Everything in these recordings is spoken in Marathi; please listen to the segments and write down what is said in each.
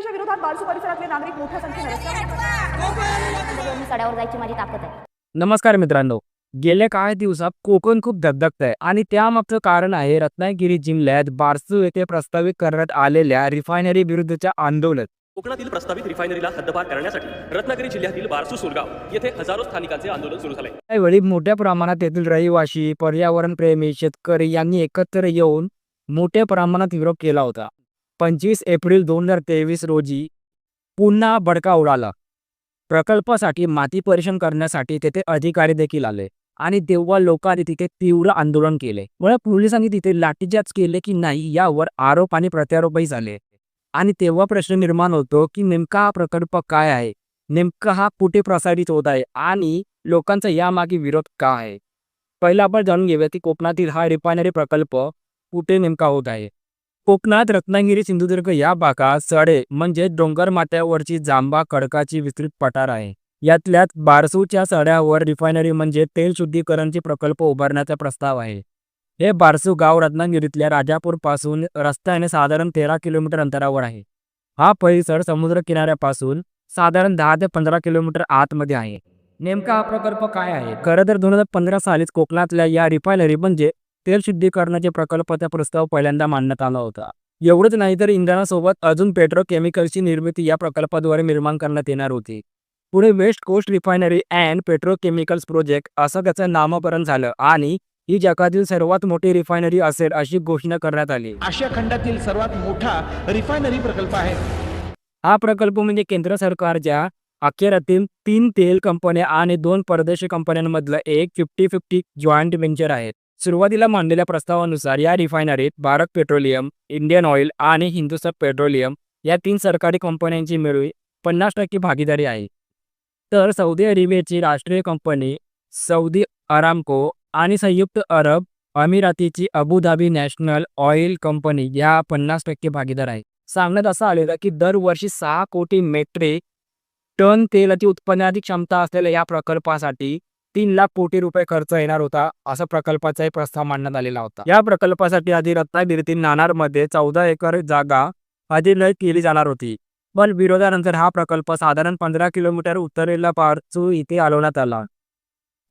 रिफायनरीच्या विरोधात बारसू परिसरातले नागरिक मोठ्या संख्येने सड्यावर जायची माझी ताकद आहे. नमस्कार मित्रांनो. गेल्या काही दिवसात कोकण खूप धगधगत आहे आणि त्यामागचं कारण आहे रत्नागिरी जिल्ह्यात बारसू येथे प्रस्तावित करण्यात आलेल्या रिफायनरी विरुद्धच्या आंदोलन. कोकणातील प्रस्तावित रिफायनरीला हद्दपार करण्यासाठी रत्नागिरी जिल्ह्यातील बारसू सुरगाव येथे हजारो स्थानिकांचे आंदोलन सुरू झाले. त्यावेळी मोठ्या प्रमाणात येथील रहिवासी पर्यावरण प्रेमी शेतकरी यांनी एकत्र येऊन मोठ्या प्रमाणात विरोध केला होता. पंचवीस एप्रिल दोन हजार तेवीस रोजी पुन्हा बडका उडाला. प्रकल्पासाठी माती परीक्षण करण्यासाठी तेथे अधिकारी देखील आले आणि तेव्हा लोकांनी तिथे तीव्र आंदोलन केले. व पोलिसांनी तिथे लाठीचार्ज केले की नाही यावर आरोप आणि प्रत्यारोपही झाले. आणि तेव्हा प्रश्न निर्माण होतो की नेमका हा प्रकल्प काय आहे? नेमका हा कुठे प्रसारित होत आहे? आणि लोकांचा यामागे विरोध का आहे? पहिला आपण जाणून घेऊया की कोकणातील हा रिफायनरी प्रकल्प कुठे नेमका होत आहे? कोकणात रत्नागिरी सिंधुदुर्ग या भागात सडे म्हणजे डोंगर माथ्यावरची जांबा खडकाची विस्तृत पठार आहे. यातल्यात बारसूच्या सड्यावर रिफायनरी म्हणजे तेल शुद्धीकरणचे प्रकल्प उभारण्याचा प्रस्ताव आहे. हे बारसू गाव रत्नागिरीतल्या राजापूरपासून रस्त्याने साधारण तेरा किलोमीटर अंतरावर आहे. हा परिसर समुद्र किनाऱ्यापासून साधारण दहा ते पंधरा किलोमीटर आतमध्ये आहे. नेमका हा प्रकल्प काय आहे? खरं तर दोन हजार पंधरा सालीच कोकणातल्या या रिफायनरी म्हणजे तेल शुद्धीकरणाचे प्रकल्पाचा प्रस्ताव पहिल्यांदा मांडण्यात आला होता. एवढंच नाही तर इंधनासोबत अजून पेट्रोकेमिकल्सची निर्मिती या प्रकल्पाद्वारे निर्माण करण्यात येणार होती. पुढे west coast refinery and petrochemicals project असं त्याचं नामकरण झालं आणि ही जगातील सर्वात मोठी रिफायनरी असेल अशी घोषणा करण्यात आली. आशिया खंडातील सर्वात मोठा रिफायनरी प्रकल्प आहे. हा प्रकल्प म्हणजे केंद्र सरकारच्या अखेरातील तीन तेल कंपन्या आणि दोन परदेशी कंपन्यांमधलं एक फिफ्टी फिफ्टी जॉईंट व्हेंचर आहे. सुरुवातीला मांडलेल्या प्रस्तावानुसार या रिफायनरीत भारत पेट्रोलियम इंडियन ऑइल आणि हिंदुस्थान पेट्रोलियम या तीन सरकारी कंपन्यांची मिळून पन्नास टक्के भागीदारी आहे. तर सौदी अरेबियाची राष्ट्रीय कंपनी सौदी अरामको आणि संयुक्त अरब अमिरातीची Abu Dhabi national oil company या पन्नास टक्के भागीदार आहे. सांगण्यात असं आलेलं की दरवर्षी सहा कोटी मेट्रिक टन तेलाची उत्पन्नाची क्षमता असलेल्या या प्रकल्पासाठी तीन लाख कोटी रुपये खर्च येणार होता असा प्रकल्पाचाही प्रस्ताव मांडण्यात आलेला होता. या प्रकल्पासाठी आधी रत्नागिरीतील नाणारमध्ये चौदा एकर जागा अधिलय केली जाणार होती. पण विरोधानंतर हा प्रकल्प साधारण पंधरा किलोमीटर उत्तरेला पारचू इथे हलवण्यात आला.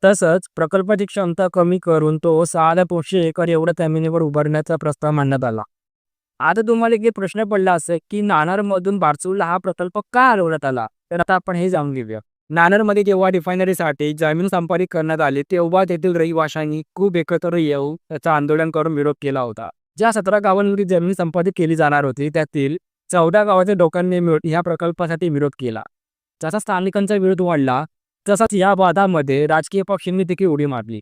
तसंच प्रकल्पाची क्षमता कमी करून तो सहा ते पाचशे एकर एवढ्या जमिनीवर उभारण्याचा प्रस्ताव मांडण्यात आला. आता तुम्हाला एक प्रश्न पडला असेल की नाणारमधून बारसूला हा प्रकल्प का हलवण्यात आला? तर आता आपण हे जाणून घेऊया. नाणारमध्ये जेव्हा रिफायनरीसाठी जमीन संपादित करण्यात आली तेव्हा तेथील रहिवाशांनी खूप एकत्र येऊन त्याचा आंदोलन करून विरोध केला होता. ज्या सतरा गावांमध्ये जमीन संपादित केली जाणार होती त्यातील चौदा गावाच्या लोकांनी मिळून या प्रकल्पासाठी विरोध केला. जसा स्थानिकांचा विरोध वाढला तसाच या वादामध्ये राजकीय पक्षांनी देखील उडी मारली.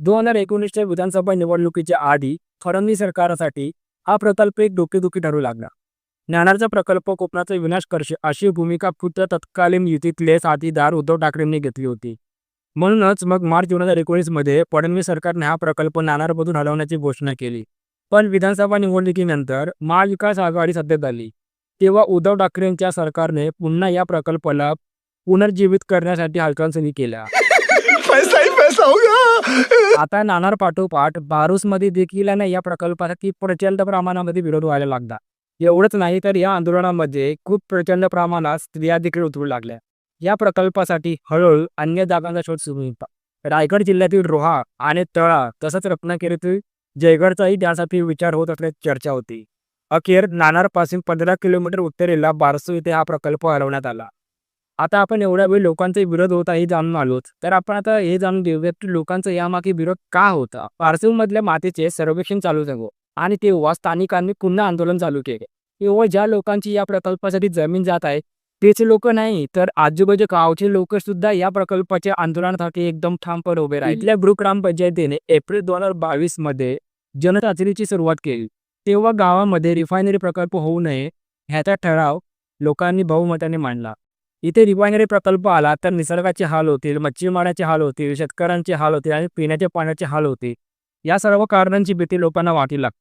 दोन हजार एकोणीसच्या विधानसभा निवडणुकीच्या आधी फडणवीस सरकारसाठी हा प्रकल्प एक डोकेदुखी ठरू लागला. नाणारचा प्रकल्प कोकणाचा विनाश करશે अशी भूमिका खुद्द तत्कालीन युतीतले साथीदार उद्धव ठाकरेंनी घेतली होती. म्हणूनच मग मार्च दोन हजार एकोणीसमध्ये फडणवीस सरकारने हा प्रकल्प नाणारमधून हलवण्याची घोषणा केली. पण विधानसभा निवडणुकीनंतर महाविकास आघाडी सत्तेत आली. तेव्हा उद्धव ठाकरेंच्या सरकारने पुन्हा या प्रकल्पाला पुनर्जीवित करण्यासाठी हालचाली केल्या. आता नाणार पाठोपाठ बारूसमध्ये देखील या प्रकल्पासाठी प्रचंड प्रमाणामध्ये विरोध व्हायला लागला. एवढंच नाही तर या आंदोलनामध्ये खूप प्रचंड प्रमाणात स्त्रिया देखील उतरू लागल्या. या प्रकल्पासाठी हळूहळू अन्य जागांचा शोध सुरू होता. रायगड जिल्ह्यातील रोहा आणि तळा तसंच रत्नागिरीतील जयगडचाही त्यासाठी विचार होत असल्याची चर्चा होती. अखेर नाणारपासून पंधरा किलोमीटर उत्तरेला बारसू इथे हा प्रकल्प हलवण्यात आला. आता आपण एवढ्या वेळ लोकांचा विरोध होता हे जाणून आलोच तर आपण आता हे जाणून घेऊयात की लोकांचा यामागे विरोध का होता? बारसूमधल्या मधल्या मातीचे सर्वेक्षण चालू सांगू आणि तेव्हा स्थानिकांनी पुन्हा आंदोलन चालू केले. किंवा ज्या लोकांची या प्रकल्पासाठी जमीन जात आहे तेच लोक नाही तर आजूबाजू गावचे लोक सुद्धा या प्रकल्पाच्या आंदोलनासाठी एकदम ठामपणे उभे राहिले. इथल्या ब्रुक ग्रामपंचायतीने एप्रिल दोन हजार बावीसमध्ये जनचाचणीची सुरुवात केली. तेव्हा गावामध्ये रिफायनरी प्रकल्प होऊ नये ह्याचा ठराव लोकांनी बहुमताने मांडला. इथे रिफायनरी प्रकल्प आला तर निसर्गाचे हाल होतील मच्छीमाराचे हाल होतील शेतकऱ्यांचे हाल होतील आणि पिण्याच्या पाण्याचे हाल होतील. या सर्व कारणांची भीती लोकांना वाटी लागते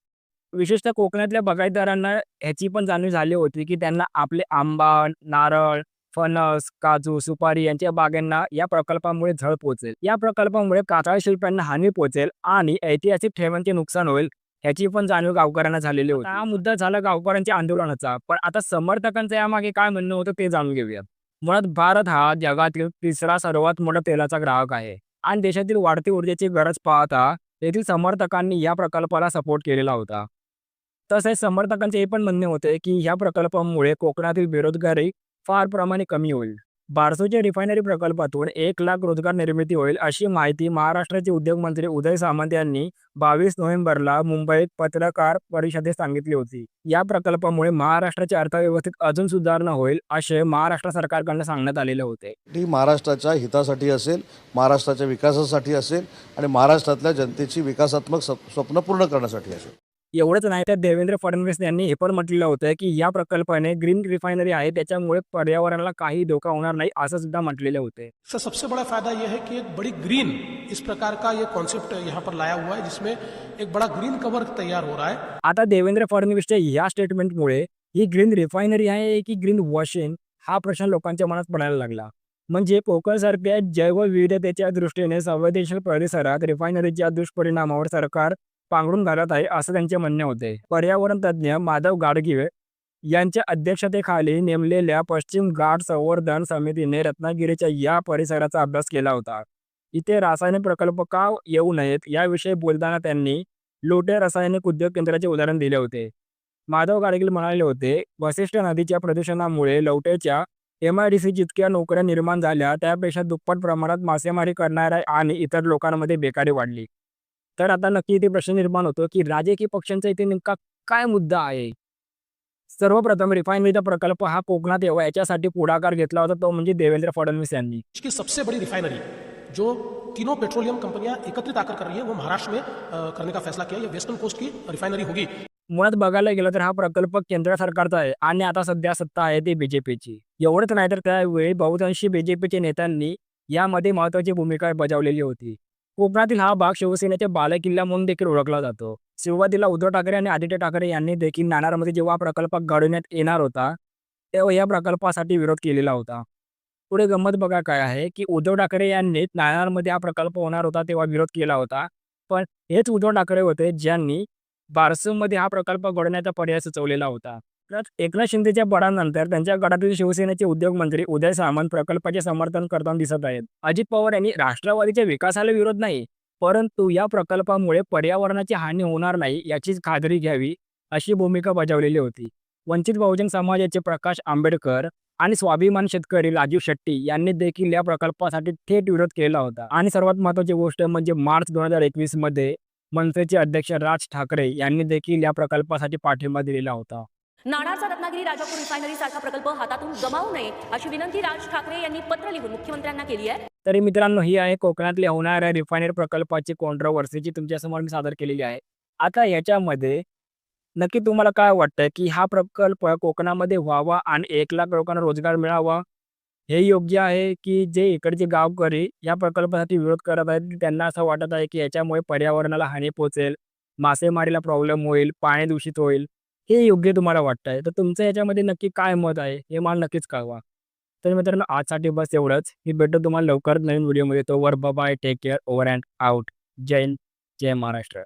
विशेषतः कोकणातल्या बगायतदारांना ह्याची पण जाणीव झाली होती की त्यांना आपले आंबा नारळ फणस काजू सुपारी यांच्या बागांना या प्रकल्पामुळे झळ पोहोचेल. या प्रकल्पामुळे कातळ शिल्प्यांना हानी पोहोचेल आणि ऐतिहासिक ठेवांचे नुकसान होईल ह्याची पण जाणीव गावकऱ्यांना झालेली होती. हा मुद्दा झाला गावकऱ्यांच्या आंदोलनाचा. पण आता समर्थकांचं यामागे काय म्हणणं होतं ते जाणून घेऊयात मुळात भारत हा जगातील तिसरा सर्वात मोठा तेलाचा ग्राहक आहे आणि देशातील वाढती ऊर्जेची गरज पाहता येथील समर्थकांनी या प्रकल्पाला सपोर्ट केलेला होता. तसेच समर्थकांचे हे पण म्हणणे होते की ह्या प्रकल्पामुळे कोकणातील बेरोजगारी फार प्रमाणे कमी होईल. बारसोच्या रिफायनरी प्रकल्पातून एक लाख रोजगार निर्मिती होईल अशी माहिती महाराष्ट्राचे उद्योगमंत्री उदय सामंत यांनी बावीस नोव्हेंबरला मुंबईत पत्रकार परिषदेत सांगितली होती. या प्रकल्पामुळे महाराष्ट्राच्या अर्थव्यवस्थेत अजून सुधारणा होईल असे महाराष्ट्र सरकारकडनं सांगण्यात आलेले होते. ती महाराष्ट्राच्या हितासाठी असेल महाराष्ट्राच्या विकासासाठी असेल आणि महाराष्ट्रातल्या जनतेची विकासात्मक स्वप्न पूर्ण करण्यासाठी असेल. एवढंच नाही तर देवेंद्र फडणवीस यांनी हे पण म्हटलेलं होतं की या प्रकल्पाने ग्रीन रिफायनरी आहे त्याच्यामुळे पर्यावरणाला काही धोका होणार नाही असं सुद्धा म्हटलेले होते. इसका सबसे बड़ा फायदा यह है कि एक बड़ी ग्रीन इस प्रकार का ये कॉन्सेप्ट यहाँ पर लाया हुआ है जिसमें एक बड़ा ग्रीन कवर तैयार हो रहा है। आता देवेंद्र फडणवीसच्या या स्टेटमेंटमुळे ही ग्रीन रिफायनरी आहे की ग्रीन वॉशिंग हा प्रश्न लोकांच्या मनात पडायला लागला. म्हणजे कोकणसारख्या जैवविविधतेच्या दृष्टीने संवेदनशील परिसरात रिफायनरीच्या दुष्परिणामावर सरकार पांघरून घालत आहे असं त्यांचे म्हणणे होते. पर्यावरण तज्ज्ञ माधव गाडगीळ यांच्या अध्यक्षतेखाली नेमलेल्या पश्चिम घाट संवर्धन समितीने रत्नागिरीच्या या परिसराचा अभ्यास केला होता. इथे रासायनिक प्रकल्प का येऊ नयेत याविषयी बोलताना त्यांनी लोटे रासायनिक उद्योग केंद्राचे उदाहरण दिले होते. माधव गाडगिल म्हणाले होते वशिष्ठ नदीच्या प्रदूषणामुळे लवटेच्या एम आय डी सी जितक्या नोकऱ्या निर्माण झाल्या त्यापेक्षा दुप्पट प्रमाणात मासेमारी करणाऱ्या आणि इतर लोकांमध्ये बेकारी वाढली. तर आता नक्की इथे प्रश्न निर्माण होतो की राजकीय पक्षांचा इथे नेमका काय मुद्दा आहे? सर्वप्रथम रिफायनरीचा प्रकल्प हा कोकणात यावा याच्यासाठी पुढाकार घेतला होता तो म्हणजे देवेंद्र फडणवीस यांनी. की सबसे बड़ी रिफाइनरी जो तीनों पेट्रोलियम कंपनियां एकत्रित आकर कर रही है वो महाराष्ट्र में करने का फैसला किया ये वेस्टर्न कोस्ट की रिफाइनरी होगी। मुळात बघायला गेलं तर हा प्रकल्प केंद्र सरकारचा आहे आणि आता सध्या सत्ता आहे ती बीजेपीची एवढंच नाही तर त्यावेळी बहुतांशी बीजेपीच्या नेत्यांनी यामध्ये महत्वाची भूमिका बजावलेली होती. कोकणातील हा भाग शिवसेनेच्या बालेकिल्ला म्हणून देखील ओळखला जातो. सुरुवातीला उद्धव ठाकरे आणि आदित्य ठाकरे यांनी देखील नाणारमध्ये जेव्हा प्रकल्प घडवण्यात येणार होता तेव्हा या प्रकल्पासाठी विरोध केलेला होता. पुढे गंमत बघा काय आहे की उद्धव ठाकरे यांनी नाणारमध्ये हा प्रकल्प होणार होता तेव्हा विरोध केला होता. पण हेच उद्धव ठाकरे होते ज्यांनी बारसूमध्ये हा प्रकल्प घडवण्याचा पर्याय सुचवलेला होता. एकनाथ शिंदेच्या बळानंतर त्यांच्या गटातील शिवसेनेचे उद्योगमंत्री उदय सामंत प्रकल्पाचे समर्थन करताना दिसत आहेत. अजित पवार यांनी राष्ट्रवादीच्या विकासाला विरोध नाही परंतु या प्रकल्पामुळे पर्यावरणाची हानी होणार नाही याचीच खात्री घ्यावी अशी भूमिका बजावलेली होती. वंचित बहुजन समाजाचे प्रकाश आंबेडकर आणि स्वाभिमान शेतकरी राजीव शेट्टी यांनी देखील या प्रकल्पासाठी थेट विरोध केला होता. आणि सर्वात महत्त्वाची गोष्ट म्हणजे मार्च दोन हजार एकवीसमध्ये मनसेचे अध्यक्ष राज ठाकरे यांनी देखील या प्रकल्पासाठी पाठिंबा दिलेला होता. नाणारचा रत्नागिरी राजापूर रिफायनरी सारखा प्रकल्प हातातून गमावू नये अशी विनंती राज ठाकरे यांनी पत्र लिहून मुख्यमंत्र्यांना केली आहे. तरी मित्रांनो ही आहे कोकणातल्या होणाऱ्या रिफायनरी प्रकल्पाची कॉन्ट्रोवर्सीची तुमच्यासमोर मी सादर केलेली आहे. आता याच्यामध्ये नक्की तुम्हाला काय वाटतं की हा प्रकल्प कोकणामध्ये व्हावा आणि एक लाख लोकांना रोजगार मिळावा? हे योग्य आहे की जे इकडचे गावकरी या प्रकल्पासाठी विरोध करत आहेत त्यांना असं वाटत आहे की याच्यामुळे पर्यावरणाला हानी पोचेल मासेमारीला प्रॉब्लेम होईल पाणी दूषित होईल? हे योग्य तुम्हाला वाटतंय. तर तुमचं याच्यामध्ये नक्की काय मत आहे हे मला नक्कीच कळवा. तर मित्रांनो आजसाठी बस एवढंच. मी भेटतो तुम्हाला लवकरच नवीन व्हिडिओमध्ये तो वर bye. Take care. Over and out. जय हिंद. जय महाराष्ट्र.